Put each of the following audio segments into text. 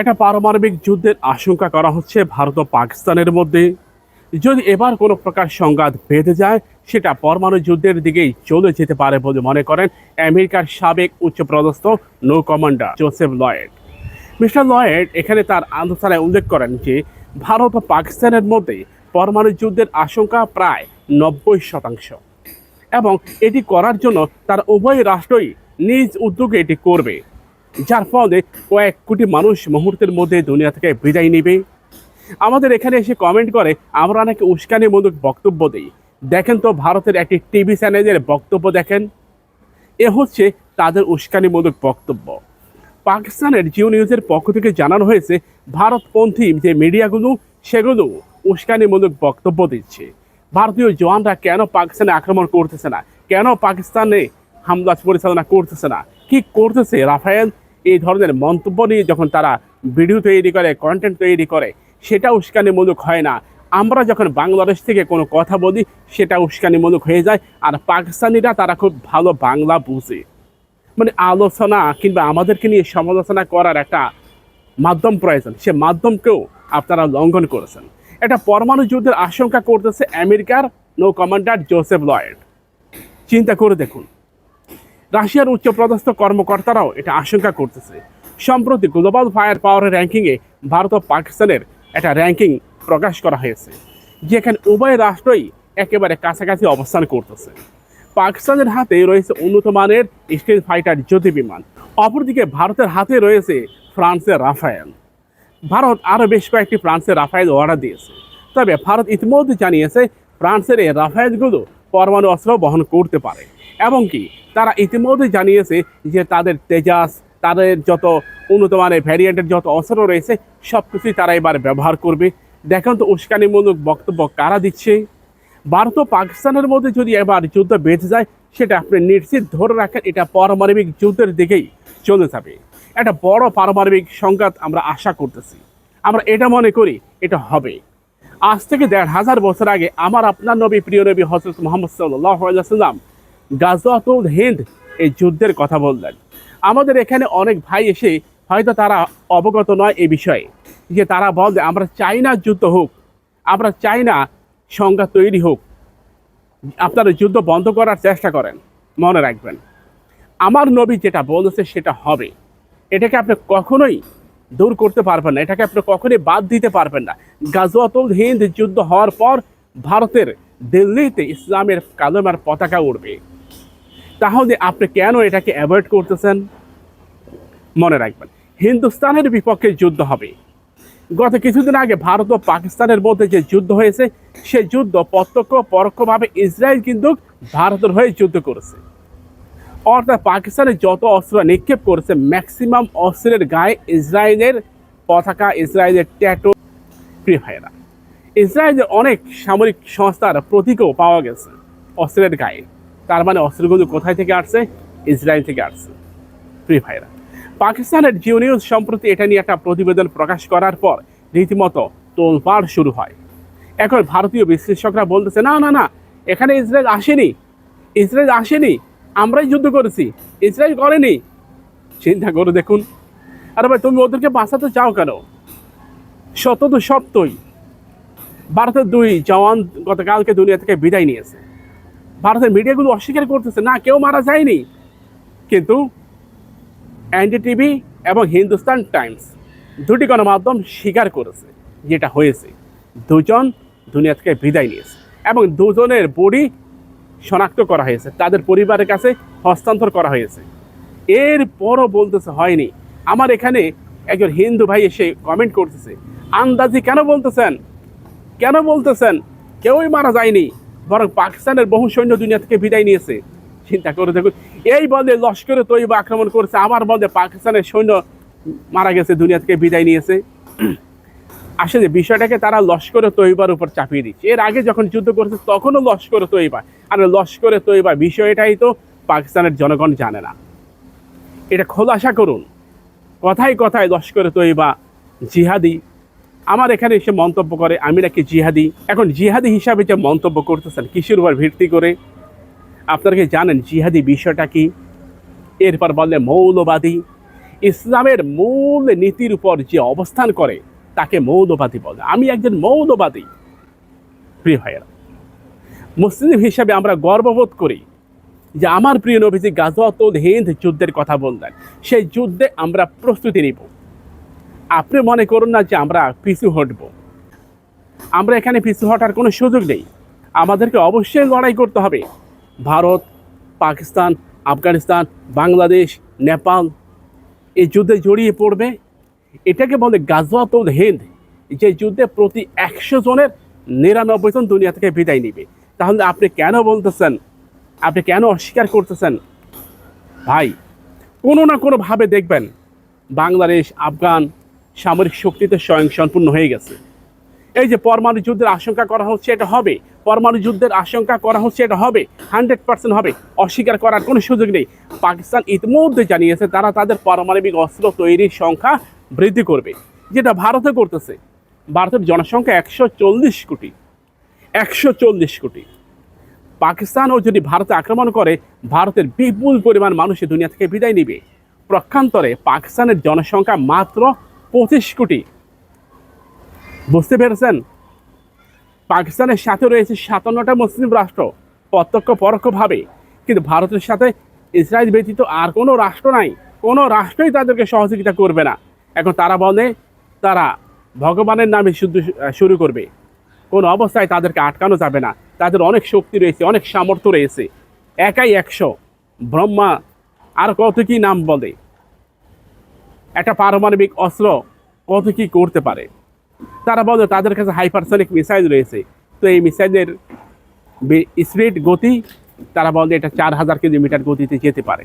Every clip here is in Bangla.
একটা পারমাণবিক যুদ্ধের আশঙ্কা করা হচ্ছে ভারত ও পাকিস্তানের মধ্যে। যদি এবার কোনো প্রকার সংঘাত বেঁধে যায়, সেটা পরমাণু যুদ্ধের দিকেই চলে যেতে পারে বলে মনে করেন আমেরিকার সাবেক উচ্চপদস্থ নৌ commander Joseph Lloyd. Mister Lloyd এখানে তার আলোচনায় উল্লেখ করেন যে, ভারত ও পাকিস্তানের মধ্যে পরমাণু যুদ্ধের আশঙ্কা প্রায় নব্বই শতাংশ। এবং এটি করার জন্য তার উভয় রাষ্ট্রই নিজ উদ্যোগে এটি করবে। যার ফলে কয়েক কোটি মানুষ মুহূর্তের মধ্যে দুনিয়া থেকে বিদায় নেবে। আমাদের এখানে এসে কমেন্ট করে, আমরা নাকি উস্কানিমূলক বক্তব্য দিই। দেখেন তো ভারতের একটি টিভি চ্যানেলের বক্তব্য দেখেন। এ হচ্ছে তাদের উস্কানিমূলক বক্তব্য। পাকিস্তানের জিও নিউজের পক্ষ থেকে জানানো হয়েছে, ভারতপন্থী যে মিডিয়াগুলো, সেগুলো উস্কানিমূলক বক্তব্য দিচ্ছে। ভারতীয় জওয়ানরা কেন পাকিস্তানে আক্রমণ করতেছে না? কেন পাকিস্তানে হামলা পরিচালনা করতেছে না? কি করতেছে রাফায়েল? এই ধরনের মন্তব্য নিয়ে যখন তারা ভিডিও তৈরি করে কন্টেন্ট তৈরি করে, সেটা উস্কানিমূলক হয় না। আমরা যখন বাংলাদেশ থেকে কোনো কথা বলি, সেটা উস্কানিমূলক হয়ে যায়। আর পাকিস্তানিরা তারা খুব ভালো বাংলা বুঝে। মানে আলোচনা কিংবা আমাদেরকে নিয়ে সমালোচনা করার একটা মাধ্যম প্রয়োজন। সে মাধ্যমকেও আপনারা লঙ্ঘন করেছেন। এটা পরমাণু যুদ্ধের আশঙ্কা করতেছে আমেরিকার নৌ কমান্ডার জোসেফ লয়েড চিন্তা করে দেখুন। রাশিয়ার উচ্চপদস্থ কর্মকর্তারাও এটা আশঙ্কা করতেছে। সম্প্রতি গ্লোবাল ফায়ার পাওয়ারের র্যাঙ্কিংয়ে ভারত ও পাকিস্তানের একটা র্যাঙ্কিং প্রকাশ করা হয়েছে, যেখানে উভয় রাষ্ট্রই একেবারে কাছাকাছি অবস্থান করতেছে। পাকিস্তানের হাতে রয়েছে উন্নত মানের স্টেজ ফাইটার জ্যোতি বিমান অপরদিকে ভারতের হাতে রয়েছে ফ্রান্সের রাফায়েল। ভারত আরও বেশ কয়েকটি ফ্রান্সের রাফায়েল অর্ডার দিয়েছে, তবে ভারত ইতিমধ্যে জানিয়েছে ফ্রান্সের এই রাফায়েলগুলো পরমাণু অস্ত্র বহন করতে পারে, এবং কি তারা ইতিমধ্যে জানিয়েছে যে তাদের তেজাস, তাদের যত উন্নত মানের ভ্যারিয়েন্টের যত অস্ত্র রয়েছে সব কিছুই তারা এবার ব্যবহার করবে। দেখেন তো উস্কানিমূলক বক্তব্য কারা দিচ্ছে? ভারত ও পাকিস্তানের মধ্যে যদি এবার যুদ্ধ বেঁধে যায়, সেটা আপনি নিশ্চিত ধরে রাখেন, এটা পারমাণবিক যুদ্ধের দিকেই চলে যাবে। একটা বড় পারমাণবিক সংঘাত আমরা আশা করতেছি। আমরা এটা মনে করি, এটা হবে। আজ থেকে দেড় হাজার বছর আগে আমার আপনার নবী, প্রিয় নবী হজরত মোহাম্মদ সাল্লাহ সাল্লাম গাজওয়াতুল হিন্দ এই যুদ্ধের কথা বললেন। আমাদের এখানে অনেক ভাই এসে হয়তো তারা অবগত নয় এই বিষয়ে, যে তারা বলে, আমরা চাই না যুদ্ধ হোক, আমরা চাই না সংজ্ঞা তৈরি হোক। আপনারা যুদ্ধ বন্ধ করার চেষ্টা করেন, মনে রাখবেন। আমার নবী যেটা বলেছে সেটা হবে। এটাকে আপনি কখনোই দূর করতে পারবেন না, এটাকে আপনি কখনোই বাদ দিতে পারবেন না। গাজওয়াতুল হিন্দ যুদ্ধ হওয়ার পর ভারতের দিল্লিতে ইসলামের কালেমার পতাকা উঠবে তাহলে আপনি কেন এটাকে অ্যাভয়েড করতেছেন? মনে রাখবেন, হিন্দুস্তানের বিপক্ষে যুদ্ধ হবে। গত কিছুদিন আগে ভারত ও পাকিস্তানের মধ্যে যে যুদ্ধ হয়েছে, সে যুদ্ধ প্রত্যক্ষ পরোক্ষভাবে ইসরায়েল কিন্তু ভারতের হয়ে যুদ্ধ করেছে। অর্থাৎ পাকিস্তানে যত অস্ত্র নিক্ষেপ করেছে ম্যাক্সিমাম অস্ত্রের গায়ে ইসরায়েলের পতাকা, ইসরায়েলের ট্যাটো প্রিয় ইসরায়েলের অনেক সামরিক সংস্থার প্রতীকও পাওয়া গেছে অস্ত্রের গায়ে। তার মানে অস্ত্রগুলো কোথায় থেকে আসছে? ইসরায়েল থেকে আসছে। প্রিয় ভাইরা, পাকিস্তানের জিও নিউজ সম্প্রতি এটা নিয়ে একটা প্রতিবেদন প্রকাশ করার পর রীতিমতো তোলপাড় শুরু হয়। এখন ভারতীয় বিশ্লেষকরা বলতেছে, না না না, এখানে ইসরায়েল আসেনি। ইসরায়েল আসেনি। আমরাই যুদ্ধ করেছি। ইসরায়েল করেনি। চিন্তা করে দেখুন। আরে ভাই, তুমি ওদেরকে বাঁচাতে চাও কেন? সত্য তো সত্যই ভারতের দুই জওয়ান গতকালকে দুনিয়া থেকে বিদায় নিয়েছে। ভারতের মিডিয়াগুলো অস্বীকার করতেছে, না, কেউ মারা যায়নি। কিন্তু এনডিটিভি এবং হিন্দুস্তান টাইমস দুটি গণমাধ্যম স্বীকার করেছে যেটা হয়েছে। দুজন দুনিয়া থেকে বিদায় নিয়েছে এবং দুজনের বডি শনাক্ত করা হয়েছে, তাদের পরিবারের কাছে হস্তান্তর করা হয়েছে। এর পরও বলতেছে, হয়নি। আমার এখানে একজন হিন্দু ভাই এসে কমেন্ট করতেছে, আন্দাজি কেন বলতেছেন? কেন বলতেছেন? কেউই মারা যায়নি। বরং পাকিস্তানের বহু সৈন্য দুনিয়া থেকে বিদায় নিয়েছে। চিন্তা করে দেখুন, এই বলে লস্করে তৈবা আক্রমণ করছে আমার বলে পাকিস্তানের সৈন্য মারা গেছে, দুনিয়া থেকে বিদায় নিয়েছে। আসলে বিষয়টাকে তারা লস্করে তৈবার উপর চাপিয়ে দিচ্ছে। এর আগে যখন যুদ্ধ করছে, তখনও লস্করে তৈবা আর লস্করে তৈবা বিষয়টাই তো, পাকিস্তানের জনগণ জানে না। এটা খোলাসা করুন। কথায় কথায় লস্করে তৈবা জিহাদি আমার এখানে এসে মন্তব্য করে, আমি নাকি জিহাদি। এখন জিহাদি হিসাবে যে মন্তব্য করতেছেন, কিসের উপর ভিত্তি করে? আপনারা কি জানেন জিহাদি বিষয়টা কি? এরপর বললে, মৌলবাদী। ইসলামের মূল নীতির উপর যে অবস্থান করে, তাকে মৌলবাদী বলে। আমি একজন মৌলবাদী, প্রিয় ভাইয়েরা। মুসলিম হিসাবে আমরা গর্ববোধ করি যে আমার প্রিয় নবীজি গাজওয়াতুল হিন্দ যুদ্ধের কথা বললেন। সেই যুদ্ধে আমরা প্রস্তুতি নিব। আপনি মনে করুন না যে আমরা পিছু হটব। আমরা এখানে পিছু হটার কোনো সুযোগ নেই। আমাদেরকে অবশ্যই লড়াই করতে হবে। ভারত, পাকিস্তান, আফগানিস্তান, বাংলাদেশ, নেপাল এই যুদ্ধে জড়িয়ে পড়বে। এটাকে বলে গাজওয়াতুল হিন্দ, যে যুদ্ধে প্রতি একশো জনের নিরানব্বই জন দুনিয়া থেকে বিদায় নিবে। তাহলে আপনি কেন বলতেছেন? আপনি কেন অস্বীকার করতেছেন? ভাই, কোনো না কোনোভাবে দেখবেন বাংলাদেশ, আফগান সামরিক শক্তিতে স্বয়ং সম্পূর্ণ হয়ে গেছে। এই যে পরমাণু যুদ্ধের আশঙ্কা করা হচ্ছে, এটা হবে। পরমাণু যুদ্ধের আশঙ্কা করা হচ্ছে, এটা হবে। হান্ড্রেড পার্সেন্ট হবে। অস্বীকার করার কোনো সুযোগ নেই। পাকিস্তান ইতিমধ্যে জানিয়েছে তারা তাদের পারমাণবিক অস্ত্র তৈরির সংখ্যা বৃদ্ধি করবে, যেটা ভারতে করতেছে। ভারতের জনসংখ্যা একশো চল্লিশ কোটি। একশো চল্লিশ কোটি। পাকিস্তানও যদি ভারতে আক্রমণ করে, ভারতের বিপুল পরিমাণ মানুষ দুনিয়া থেকে বিদায় নিবে। প্রক্ষান্তরে পাকিস্তানের জনসংখ্যা মাত্র পঁচিশ কোটি। বুঝতে পেরেছেন? পাকিস্তানের সাথে রয়েছে সাতান্নটা মুসলিম রাষ্ট্র, প্রত্যক্ষ পরোক্ষভাবে। কিন্তু ভারতের সাথে ইসরায়েল ব্যতীত আর কোনো রাষ্ট্র নাই। কোনো রাষ্ট্রই তাদেরকে সহযোগিতা করবে না। এখন তারা বলে, তারা ভগবানের নামে শুদ্ধ, শুরু করবে। কোন অবস্থায় তাদেরকে আটকানো যাবে না। তাদের অনেক শক্তি রয়েছে, অনেক সামর্থ্য রয়েছে। একাই একশো। ব্রহ্মা আর কত কি নাম বলে? একটা পারমাণবিক অস্ত্র কত কি করতে পারে? তারা বলে তাদের কাছে হাইপারসনিক মিসাইল রয়েছে। তো এই মিসাইলের স্পিড গতি, তারা বলে এটা চার হাজার কিলোমিটার গতিতে যেতে পারে।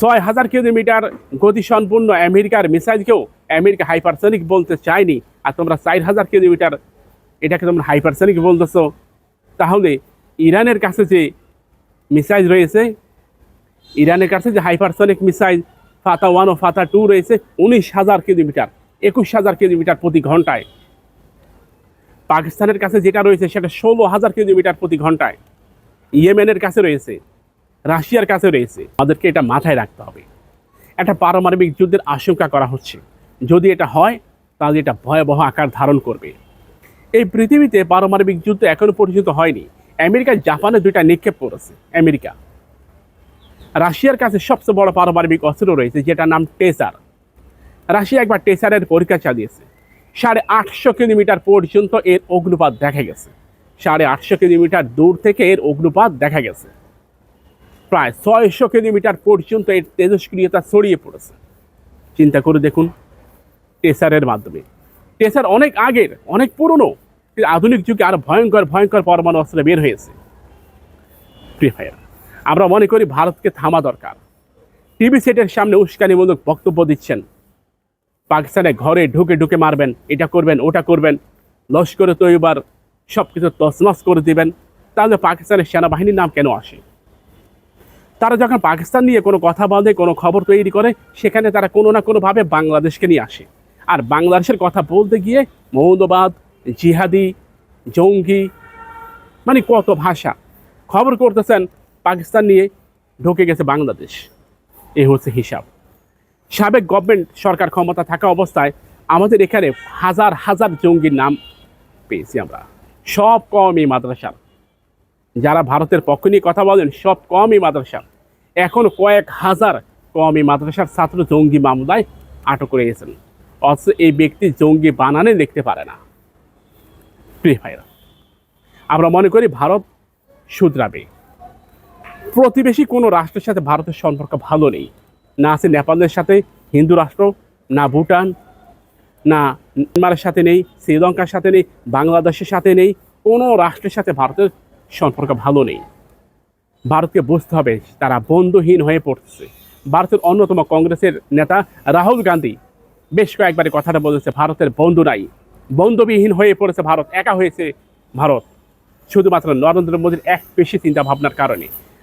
ছয় হাজার কিলোমিটার গতি সম্পূর্ণ আমেরিকার মিসাইলকেও আমেরিকা হাইপারসনিক বলতে চায়নি। আর তোমরা চার হাজার কিলোমিটার এটাকে তোমরা হাইপারসনিক বলতেছো। তাহলে ইরানের কাছে যে মিসাইল রয়েছে, ইরানের কাছে যে হাইপারসনিক মিসাইল ফাতা ওয়ান ও ফাতা টু রয়েছে, উনিশ হাজার কিলোমিটার, একুশ হাজার কিলোমিটার প্রতি ঘন্টায়। পাকিস্তানের কাছে যেটা রয়েছে, সেটা ষোলো হাজার কিলোমিটার প্রতি ঘন্টায়। ইয়েমেনের কাছে রয়েছে, রাশিয়ার কাছে রয়েছে। আমাদেরকে এটা মাথায় রাখতে হবে। একটা পারমাণবিক যুদ্ধের আশঙ্কা করা হচ্ছে। যদি এটা হয়, তাহলে এটা ভয়াবহ আকার ধারণ করবে। এই পৃথিবীতে পারমাণবিক যুদ্ধ এখনও পর্যন্ত হয়নি। আমেরিকা জাপানে দুইটা নিক্ষেপ করেছে, আমেরিকা। রাশিয়ার কাছে সবচেয়ে বড় পারমাণবিক অস্ত্র রয়েছে যেটার নাম টেসার। রাশিয়া একবার টেসারের পরীক্ষা চালিয়েছে। সাড়ে আটশো কিলোমিটার পর্যন্ত এর অগ্নুপাত দেখা গেছে। সাড়ে আটশো কিলোমিটার দূর থেকে এর অগ্নুপাত দেখা গেছে। প্রায় ছয়শো কিলোমিটার পর্যন্ত এর তেজস্ক্রিয়তা ছড়িয়ে পড়েছে। চিন্তা করে দেখুন টেসারের মাধ্যমে। টেসার অনেক আগের অনেক পুরনো আধুনিক যুগে আরও ভয়ঙ্কর ভয়ঙ্কর পরমাণু অস্ত্র বের হয়েছে। ফ্রি ভাইয়েরা, আমরা মনে করি ভারতকে থামা দরকার। টিভি সেটের সামনে উস্কানিমূলক বক্তব্য দিচ্ছেন। পাকিস্তানে ঘরে ঢুকে ঢুকে মারবেন, এটা করবেন, ওটা করবেন, লস্করে তৈবার সব কিছু তছনছ করে দিবেন, তাহলে পাকিস্তানের সেনাবাহিনীর নাম কেন আসে? তারা যখন পাকিস্তান নিয়ে কোনো কথা বলে, কোনো খবর তৈরি করে, সেখানে তারা কোনো না কোনোভাবে বাংলাদেশকে নিয়ে আসে। আর বাংলাদেশের কথা বলতে গিয়ে মৌলবাদ, জিহাদি, জঙ্গি মানে কত ভাষা। খবর করতেছেন পাকিস্তান নিয়ে ঢুকে গেছে বাংলাদেশ। এই হচ্ছে হিসাব। সাবেক গভর্নমেন্ট সরকার ক্ষমতা থাকা অবস্থায় আমাদের এখানে হাজার হাজার জঙ্গির নাম পেয়েছি আমরা। সব কম এই মাদ্রাসার যারা ভারতের পক্ষ নিয়ে কথা বলেন, সব কম এই মাদ্রাসা। এখন কয়েক হাজার কম এই মাদ্রাসার ছাত্র জঙ্গি মামলায় আটক করে গেছেন। অথচ এই ব্যক্তি জঙ্গি বানানে লিখতে পারে না। প্রিয় ভাইরা আমরা মনে করি ভারত শুধরাবে। প্রতিবেশী কোনো রাষ্ট্রের সাথে ভারতের সম্পর্ক ভালো নেই। না আছে নেপালের সাথে, হিন্দু রাষ্ট্র, না ভুটান, না মিয়ানমারের সাথে নেই, শ্রীলঙ্কার সাথে নেই, বাংলাদেশের সাথে নেই, কোনো রাষ্ট্রের সাথে ভারতের সম্পর্ক ভালো নেই। ভারতকে বুঝতে হবে, তারা বন্ধুহীন হয়ে পড়ছে ভারতের অন্যতম কংগ্রেসের নেতা রাহুল গান্ধী বেশ কয়েকবার কথাটা বলেছে, ভারতের বন্ধু নাই। বন্ধুবিহীন হয়ে পড়েছে ভারত, একা হয়েছে ভারত। শুধুমাত্র নরেন্দ্র মোদীর এক বেশি চিন্তা ভাবনার কারণে।